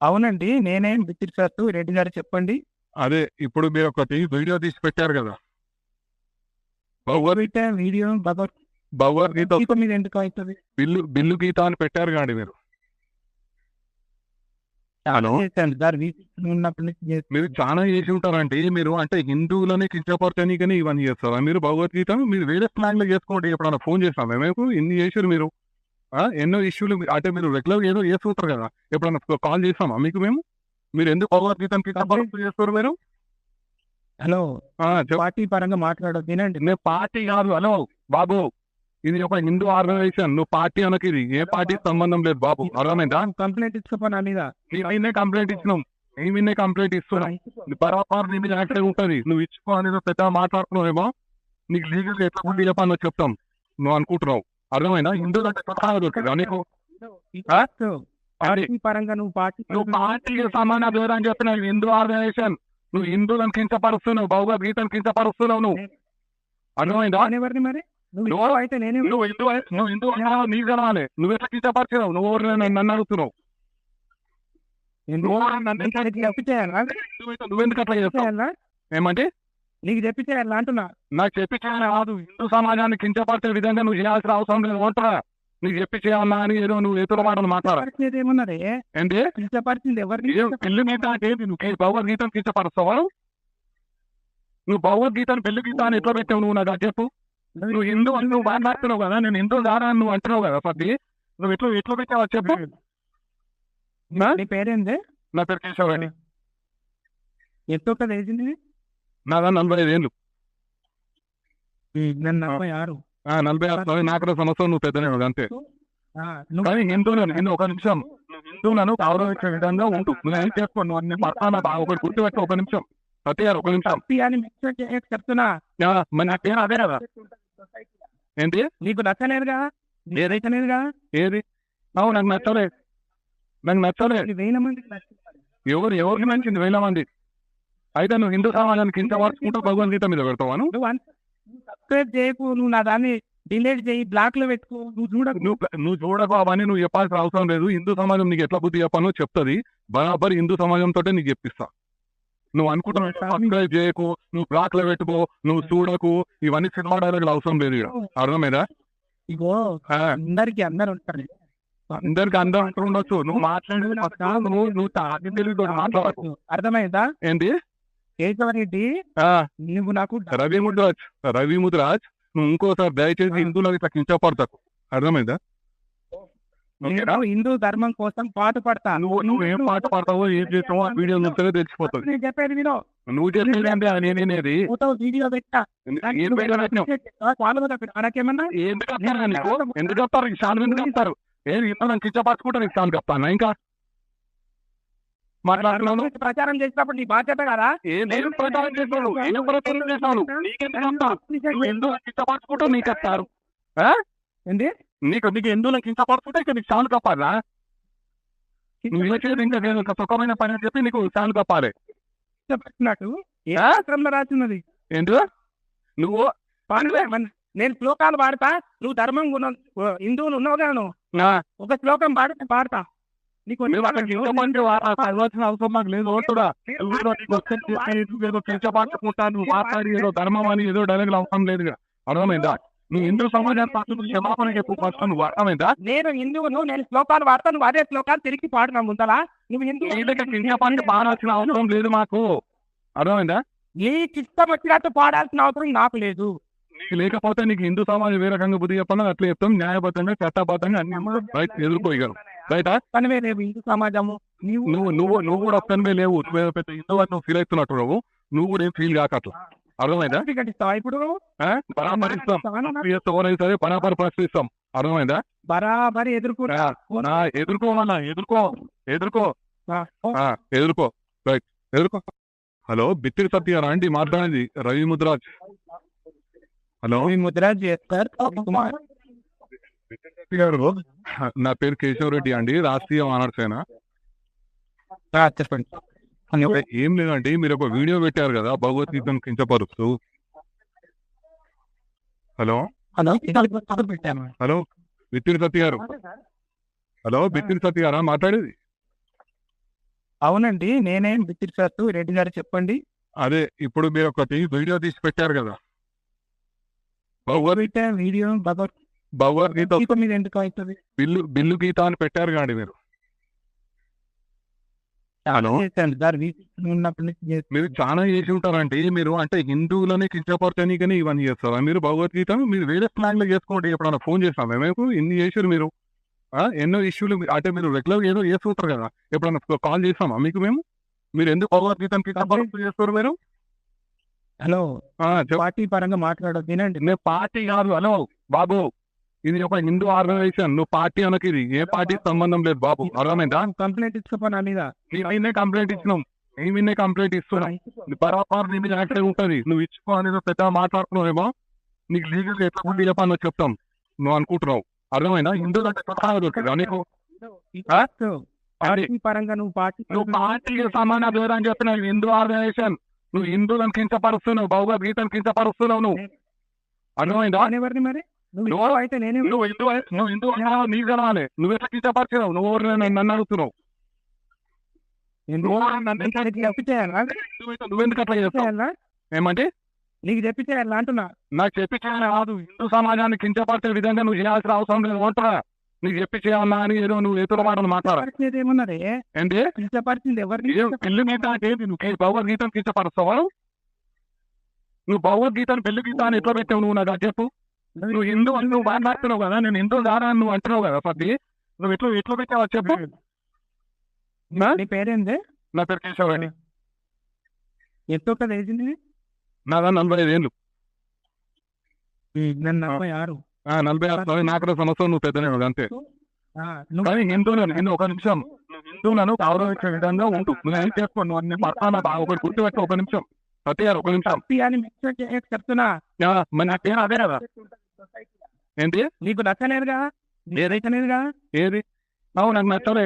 అవునండి నేనే సార్ రెడ్డి గారు చెప్పండి. అదే ఇప్పుడు మీరు ఒకటి వీడియో తీసి పెట్టారు కదా. వీడియో గీత మీద ఎందుకు అవుతుంది? బిల్లు బిల్లు గీత అని పెట్టారు కాండి మీరు. మీరు చాలా చేసి ఉంటారంటే మీరు అంటే హిందువులని కించపరచనీకని ఇవన్నీ చేస్తారా? మీరు భగవద్గీత మీరు వేరే స్లాంగ్లో చేసుకోండి ఎప్పుడన్నా ఫోన్ చేస్తాం మేము ఇన్ని చేసారు మీరు? ఎన్నో ఇష్యూలు అంటే మీరు రెగ్యులర్ ఏదో చేస్తుంటారు కదా. ఎప్పుడన్నా కాల్ చేస్తామా మీకు మేము? మీరు ఎందుకు భగవద్గీతను కించపరుస్తూ చేస్తారు మీరు? హలో. పార్టీ పరంగా మాట్లాడదు వినండి. నేను పార్టీ కాదు హలో బాబు. ఇది ఒక హిందూ ఆర్గనైజేషన్ నువ్వు పార్టీ అనకి ఇది. ఏ పార్టీ సంబంధం లేదు బాబు. అర్థమైందా? కంప్లైంట్ ఇచ్చుకోపో నా మీద. నీ అయినే కంప్లైంట్ ఇచ్చినాం. నీ మీదే కంప్లైంట్ ఇస్తున్నాం. బరాబర్ నీ మీద యాక్టివ్ ఉంటది. నువ్వు ఇచ్చుకో అనేది పెద్ద మాట్లాడుతున్నావేమో? నీకు లీగల్ ఎట్లా ఉండి చెప్పాలో చెప్తాం. నువ్వు అనుకుంటున్నావు. అర్థమైనా హిందువులు అంటే కొత్తగా దొరికిందా నీకు? పార్టీ పరంగా నువ్వు పార్టీ నువ్వు పార్టీకి సమాన అని చెప్పిన హిందూ ఆర్గనైజేషన్ నువ్వు హిందువులను కించపరుస్తున్నావు భగవద్గీతను కించపరుస్తున్నావు నువ్వు అర్థమైందా ఎవరిని మరి నువ్వు నువ్వు- హిందువు అయితే నేనే నువ్వు హిందూ నువ్వు హిందూ నీకు కలవాలి నువ్వు ఎట్లా కించపరిచినావు నువ్వు ఎవరు నన్ను అడుగుతున్నావు నువ్వు నువ్వెందుకు అట్లా చేస్తావు ఏమంటే నీకు చెప్పి చేయాలా అంటున్నా. నాకు చెప్పి చేయాలి కాదు. హిందూ సమాజాన్ని కించపరిచే విధంగా నువ్వు చేయాల్సిన అవసరం లేదు. ఉంటా నీకు చెప్పి చేయాలా అని ఏదో నువ్వు ఎదురు మాటలు మాట్లాడ పరిస్థితి ఏమన్నది? ఏంటి కించపరిచింది ఎవరిని పెళ్ళి గీత అంటే నువ్వు? భగవద్గీతను కించపరుస్తావా? నువ్వు భగవద్గీతను పెళ్ళి గీత అని ఎట్లా పెట్టావు నువ్వు? నాకు చెప్పు. నువ్వు హిందూ అని నువ్వు మాట్లాడుతున్నావు కదా. నేను హిందూ దారా అని నువ్వు అంటున్నావు కదా పట్టి నువ్వు ఎట్లా ఎట్లా పెట్టావు చెప్పు. నా? పేరేంది? నా పేరు కేశవ్ రెడ్డి ఎంత వేసింది నాదా నలభై ఐదు ఏళ్ళు. నేను నలభై ఆరు. ఆ, నలభై ఆరు. నాలుగు సంవత్సరం నువ్వు పెద్దనే అంతే. కానీ హిందువులను హిందూ ఒక నిమిషం. హిందువులను గౌరవించే విధంగా ఉంటు నువ్వు ఏం చేసుకో నువ్వు అన్ని ఒకటి గుర్తుపెట్టు ఒక నిమిషం. సత్య గారు ఒక నిమిషం. చెప్తున్నా. యా, మరి నా పేరు అదే కదా? ఏంటి? నీకు నచ్చలేదుగా? ఏదైతేనేదిగా ఏది? అవు నాకు నచ్చలే. నాకు నచ్చలే. ఇది వేల నచ్చింది. ఎవరు ఎవరికి నచ్చింది? వేల మంది. అయితే నువ్వు హిందూ సమాజానికి ఇంత వరుచుకుంటూ భగవద్గీత మీద పెడతావాను నువ్వు? సబ్స్క్రైబ్ చేయకు నువ్వు నా దాన్ని డిలీట్ చేయి బ్లాక్లో పెట్టుకో నువ్వు చూడకు. నువ్వు నువ్వు చూడకు అవన్నీ నువ్వు చెప్పాల్సిన అవసరం లేదు. హిందూ సమాజం నీకు ఎట్లా బుద్ధి చెప్పాలో చెప్తుంది. బరాబర్ హిందూ సమాజంతో నీకు చెప్పిస్తా. నువ్వు సబ్స్క్రైబ్ చేయకు నువ్వు బ్లాక్లో పెట్టుకో నువ్వు చూడకు ఇవన్నీ సినిమా డైలాగులు అవసరం లేదు ఇక్కడ అర్థమైందా? ఇగో అందరికి అందరు ఉంటారు. అందరికి అందరూ అంటూ ఉండొచ్చు. నువ్వు మాట్లాడేది నువ్వు నువ్వు తాగి తెలివితో మాట్లాడకు. అర్థమైందా? ఏంటి కేశవరెడ్డి నువ్వు నాకు రవి ముద్రాజ్ రవి ముద్రాజ్ నువ్వు ఇంకోసారి దయచేసి హిందువులకు ఇట్లా కించపడతాకు అర్థమైందా? నేను హిందూ ధర్మం కోసం పాట పడతా. నువ్వు నువ్వు ఏం పాట పాడతావో ఏం చేస్తావో ఆ వీడియో నుంచే తెలిసిపోతుంది. నేను చెప్పేది వినో. నువ్వు చెప్పేది అంటే నేనేది? వీడియో పెట్టా. ఏం ఎందుకు వస్తారు ఈ శాలం ఎందుకు వస్తారు ఏం ఇతను కించపరచుకుంటా నీకు చెప్తాను ఇంకా? మాట్లాడుతున్నాను. ప్రచారం చేసినప్పుడు నీ బాధ్యత కదా? నేను ప్రచారం చేస్తాను. ఏం ప్రచారం చేస్తాను. నీకెందుకు కించపరచుకుంటా నీకు వస్తారు? ఏంటి నీకు నీకు ఎందుకు కించపరచుకుంటే ఇక నీకు శాలు కప్పాలా? నువ్వు చేయదు ఇంకా నేను ఒక సుఖమైన పని అని చెప్పి నీకు శాలు కప్పాలి? శాస్త్రంలో రాసినది? ఏంటి? నువ్వు? నేను శ్లోకాలు పాడతా. నువ్వు ధర్మం హిందువులు ఉన్నావు కదా నువ్వు ఒక శ్లోకం పాడితే పాడతా. చదవాల్సిన అవసరం లేదు చెప్పి ఏదో మాట్లాడి ధర్మం అని ఏదో డైలాగులు అవసరం లేదు. అర్థమైందా నువ్వు హిందూ సమాజాన్ని పక్కన క్షమాపణ చెప్పు ఫస్ట్ నువ్వు అర్థమైందా నేను హిందువును నేను శ్లోకాలు పాడతా నువ్వు అదే శ్లోకాలు తిరిగి పాడున్నా ముందలా నువ్వు హిందూ కించపరచి పాడాల్సిన అవసరం లేదు మాకు అర్థమైందా నీకు ఇష్టం వచ్చినట్టు పాడాల్సిన అవసరం నాకు లేదు నీకు లేకపోతే నీకు హిందూ సమాజం ఏ రకంగా బుద్ధి చెప్పాలో అట్లా చెప్తాం న్యాయబద్ధంగా చట్టబద్ధంగా అన్ని ఎదుర్కోగలం రైటా పనివే లేవు హిందూ సమాజము. నీవు నువ్వు నువ్వు నువ్వు కూడా ఒక్కనివే లేవు. నువ్వు పెద్ద హిందూ అని నువ్వు ఫీల్ అవుతున్నట్టు నువ్వు నువ్వు కూడా ఏం ఫీల్ కాక అట్లా అర్థమైందా? సర్టిఫికెట్ ఇస్తావా ఇప్పుడు ఎవరైనా సరే బరాబర్ ప్రశ్నిస్తాం అర్థమైందా? బరాబరి ఎదుర్కొ ఎదుర్కోమన్నా ఎదుర్కో ఎదుర్కో ఎదుర్కో. రైట్. ఎదుర్కో. హలో బిత్తిరి సత్యారా అండి మాట్లాడేది రవి ముద్రాజ్. హలో. ముద్రాజ్ కుమార్. సత్య గారు నా పేరు కేశవ్ రెడ్డి అండి రాష్ట్రీయ వానరసేన. చెప్పండి. ఏం లేదండి మీరు ఒక వీడియో పెట్టారు కదా భగవద్గీతను కించపరుస్తూ. Hello? Hello hello? Bithiri Satya గారు. హలో బిత్తిరి సత్య గారా మాట్లాడేది? అవునండి నేనే బిత్తిరి సార్ రెడ్డి గారు చెప్పండి. అదే ఇప్పుడు మీరు ఒకటి వీడియో తీసి పెట్టారు కదా. భగవద్ పెట్టా వీడియో భగవత్ భగవద్గీత గీత మీద ఎందుకు అవుతుంది? బిల్లు బిల్లు గీత అని పెట్టారు కాండి మీరు. మీరు చాలా చేసి ఉంటారంటే మీరు అంటే హిందువులని కించపరచనీకని ఇవన్నీ చేస్తారా? మీరు భగవద్గీత మీరు వేరే స్లాంగ్లో చేసుకోండి. ఎప్పుడైనా ఫోన్ చేస్తాం మేము ఇన్ని చేసారు మీరు? ఎన్నో ఇష్యూలు అంటే మీరు రెగ్యులర్ ఏదో చేస్తుంటారు కదా. ఎప్పుడైనా కాల్ చేస్తామా మీకు మేము? మీరు ఎందుకు భగవద్గీతను కించపరుస్తూ చేస్తారు మీరు? హలో. పార్టీ పరంగా మాట్లాడదు నేను పార్టీ కాదు. హలో బాబు. ఇది ఒక హిందూ ఆర్గనైజేషన్. నువ్వు పార్టీ అనకి ఇది. ఏ పార్టీ సంబంధం లేదు బాబు. అర్థమైందా? కంప్లైంట్ నా మీద. మీదే కంప్లైంట్ ఇచ్చినాం. నీ మీదే కంప్లైంట్ ఇస్తున్నాం. బరాబర్ నీ మీద యాక్టివ్ ఉంటది. నువ్వు ఇచ్చుకో అనేది పెద్ద మాట్లాడుతున్నావేమో? నీకు లీగల్ ఎట్లా ఉండి చెప్పాలో చెప్తాం. నువ్వు అనుకుంటున్నావు. అంటే నీకు ఆ? పార్టీ పరంగా నువ్వు పార్టీ నువ్వు పార్టీకి సమాన అని చెప్పిన హిందూ ఆర్గనైజేషన్. నువ్వు హిందువులను కించపరుస్తున్నావు. భగవద్గీతను కించపరుస్తున్నావు నువ్వు. అర్థమైందా? ఎవరిని మరి? నువ్వు అయితే నేనే నువ్వు హిందూ నువ్వు హిందూ నీకు కలవాలి నువ్వు ఎట్లా కించపరిచినావు నువ్వు ఎవరు నన్ను అడుగుతున్నావు? నువ్వెందుకు అట్లా చేస్తావు? ఏమంటే? నీకు చెప్పి చేయాలా అంటున్నా. నాకు చెప్పి చేయాలి కాదు. హిందూ సమాజాన్ని కించపరిచే విధంగా నువ్వు చేయాల్సిన అవసరం లేదు. అంటారా నీకు చెప్పి చేయాలా అని ఏదో నువ్వు ఎదురు మాటలు మాట్లాడ పరిస్థితి ఏమన్నది? ఏంటి? కించపరిచింది ఎవరిని పెళ్ళి గీత అంటే? నువ్వు? భగవద్గీతను కించపరుస్తావా? నువ్వు? భగవద్గీతను పెళ్ళి గీత అని ఎట్లా పెట్టావు నువ్వు నాకు చెప్పు. నువ్వు హిందూ అని నువ్వు మాట్లాడుతున్నావు కదా నేను హిందూ దారా అని నువ్వు అంటున్నావు కదా పది నువ్వు ఎట్లా ఎట్లా పెట్టావా చెప్పు. నా? పేరేంది? నా పేరు కేశవ్ రెడ్డి ఎంతో కదా వేసింది నాదా నలభై ఐదు ఏళ్ళు నన్ను నలభై ఆరు. నలభై ఆరు నాలుగు సంవత్సరం నువ్వు పెద్దనే అంతే. ఆ, నువ్వు కానీ హిందువులను హిందూ ఒక నిమిషం. హిందువులను గౌరవించే విధంగా ఉంటు నువ్వు ఏం చేసుకో నువ్వు అన్ని బాగా ఒకటి గుర్తుపెట్టు ఒక నిమిషం. సత్య ఒక నిమిషం. అని చెప్తున్నా. ఆ, మరి నా పేరు అదే కదా. ఏంటి? నీకు నచ్చలేదుగా ఏదైతేనేదిగా ఏది? అవు నాకు నచ్చలే.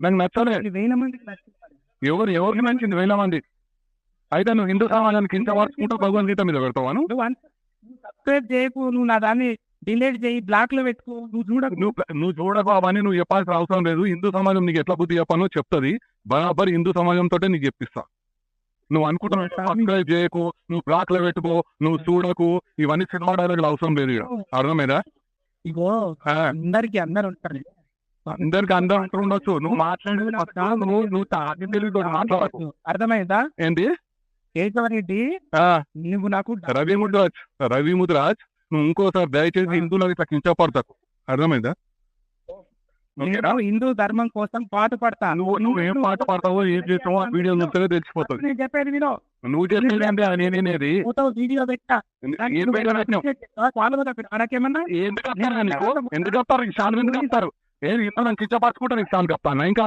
నాకు నచ్చలే. ఇది వేల మందికి నచ్చింది. ఎవరు ఎవరికి నచ్చింది వేల మంది? అయితే నువ్వు హిందూ సమాజానికి ఇంత వరుచుకుంటూ భగవద్గీత మీద నువ్వు? అంత సబ్స్క్రైబ్ చేయకు నువ్వు నా దాన్ని డిలీట్ చేయి బ్లాక్లో పెట్టుకో నువ్వు చూడకు. నువ్వు నువ్వు చూడకు అవన్నీ నువ్వు చెప్పాల్సిన అవసరం లేదు. హిందూ సమాజం నీకు ఎట్లా బుద్ధి చెప్పానో చెప్తుంది. బరాబర్ హిందూ సమాజంతో నీకు చెప్పిస్తా. నువ్వు అనుకుంటున్నావు సబ్స్క్రైబ్ చేయకు నువ్వు బ్లాక్లో పెట్టుకో నువ్వు చూడకు ఇవన్నీ సినిమా డైలాగులు అవసరం లేదు ఇక్కడ అర్థమైందా? ఇగో అందరికి అందరు ఉంటారు. అందరికి అందరూ అంటూ ఉండొచ్చు. నువ్వు మాట్లాడేది నువ్వు నువ్వు తాగి తెలివితో మాట్లాడకు. అర్థమైందా? ఏంటి కేశవరెడ్డి నువ్వు నాకు రవి ముద్రాజ్ రవి ముద్రాజ్ నువ్వు ఇంకోసారి దయచేసి హిందువులకు ఇట్లా కించపడతాకు. అర్థమైందా? నేను హిందూ ధర్మం కోసం పాట పడతా. నువ్వు నువ్వు ఏం పాట పాడతావో ఏం చేస్తావో ఆ వీడియో చూస్తేనే తెలిసిపోతుంది. నేను చెప్పేది వినో. నువ్వు చెప్పేది అంటే నేనేది వీడియో పెట్టా. ఏం. నాకేమన్నా? ఎందుకు వస్తారా నీకు? ఎందుకు వస్తారు ఏం నన్ను కించపరచుకుంటా నీకు శాలు చెప్తాను ఇంకా?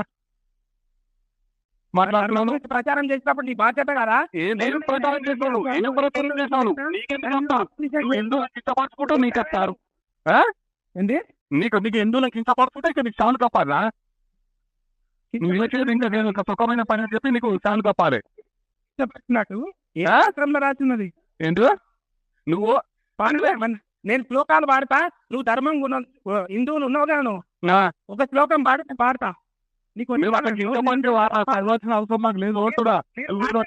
మాట్లాడుతున్నాను. ప్రచారం చేసినప్పుడు నీ బాధ్యత కదా? నేను ప్రచారం చేస్తాను ఏం ప్రచారం చేస్తాను నీకెందుకు వస్తా నువ్వు ఎందుకు కించపరచుకుంటా నీకు ఆ? ఏంటి నీకు నీకు ఎందుకు కించపరచుకుంటే ఇక నీకు శాలు కప్పాలా నువ్వు చేసి ఇంకా నేను సుఖమైన పని అని చెప్పి నీకు శాలు కప్పాలి పెట్టినట్టు ఏ రాసినది ఏంటి నువ్వు మన- నేను శ్లోకాలు పాడతా నువ్వు ధర్మం ఉన్న హిందువులు ఉన్నావు కదా నువ్వు ఒక శ్లోకం పాడితే పాడతా నీకు అవసరం మాకు లేదు నీకు ఏదో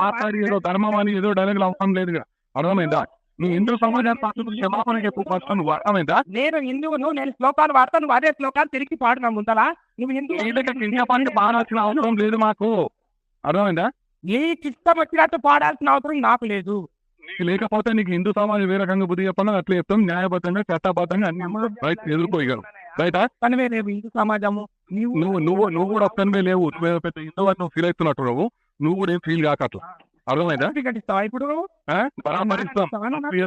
మాట్లాడి ధర్మం అని ఏదో డైలాగులు అవసరం లేదు. అర్థమైందా నువ్వు హిందూ సమాజాన్ని పక్కకు క్షమాపణ చెప్పు ఫస్ట్ నువ్వు అర్థమైందా నేను హిందువును నేను శ్లోకాలు పాడతా నువ్వు అదే శ్లోకాలు తిరిగి పాడునా ముందలా. నువ్వు హిందూ కించపరచి పాడాల్సిన అవసరం లేదు మాకు. అర్థమైందా? నీకు ఇష్టం వచ్చినట్టు పాడాల్సిన అవసరం నాకు లేదు. లేకపోతే నీకు హిందూ సమాజం ఏ రకంగా బుద్ధి చెప్పాలో అట్లా చెప్తాం. న్యాయబద్ధంగా చట్టబద్ధంగా అన్ని రైట్ ఎదుర్కోగలరు రైటా పనివే లేవు హిందూ సమాజము. నీవు నువ్వు నువ్వు నువ్వు కూడా ఒక్కనివే లేవు. నువ్వు పెద్ద హిందూ అని నువ్వు ఫీల్ అవుతున్నట్టు నువ్వు నువ్వు కూడా ఏం ఫీల్ కాక అట్లా అర్థమైందా? ఇప్పుడు?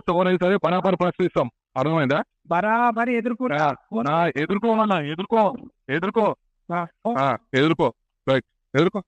ఎవరైనా సరే బరాబర్ ప్రశ్నిస్తాం అర్థమైందా? బరాబరి నా ఎదుర్కోవాలన్నా ఎదుర్కో ఎదుర్కో. ఎదుర్కో. రైట్. ఎదుర్కో.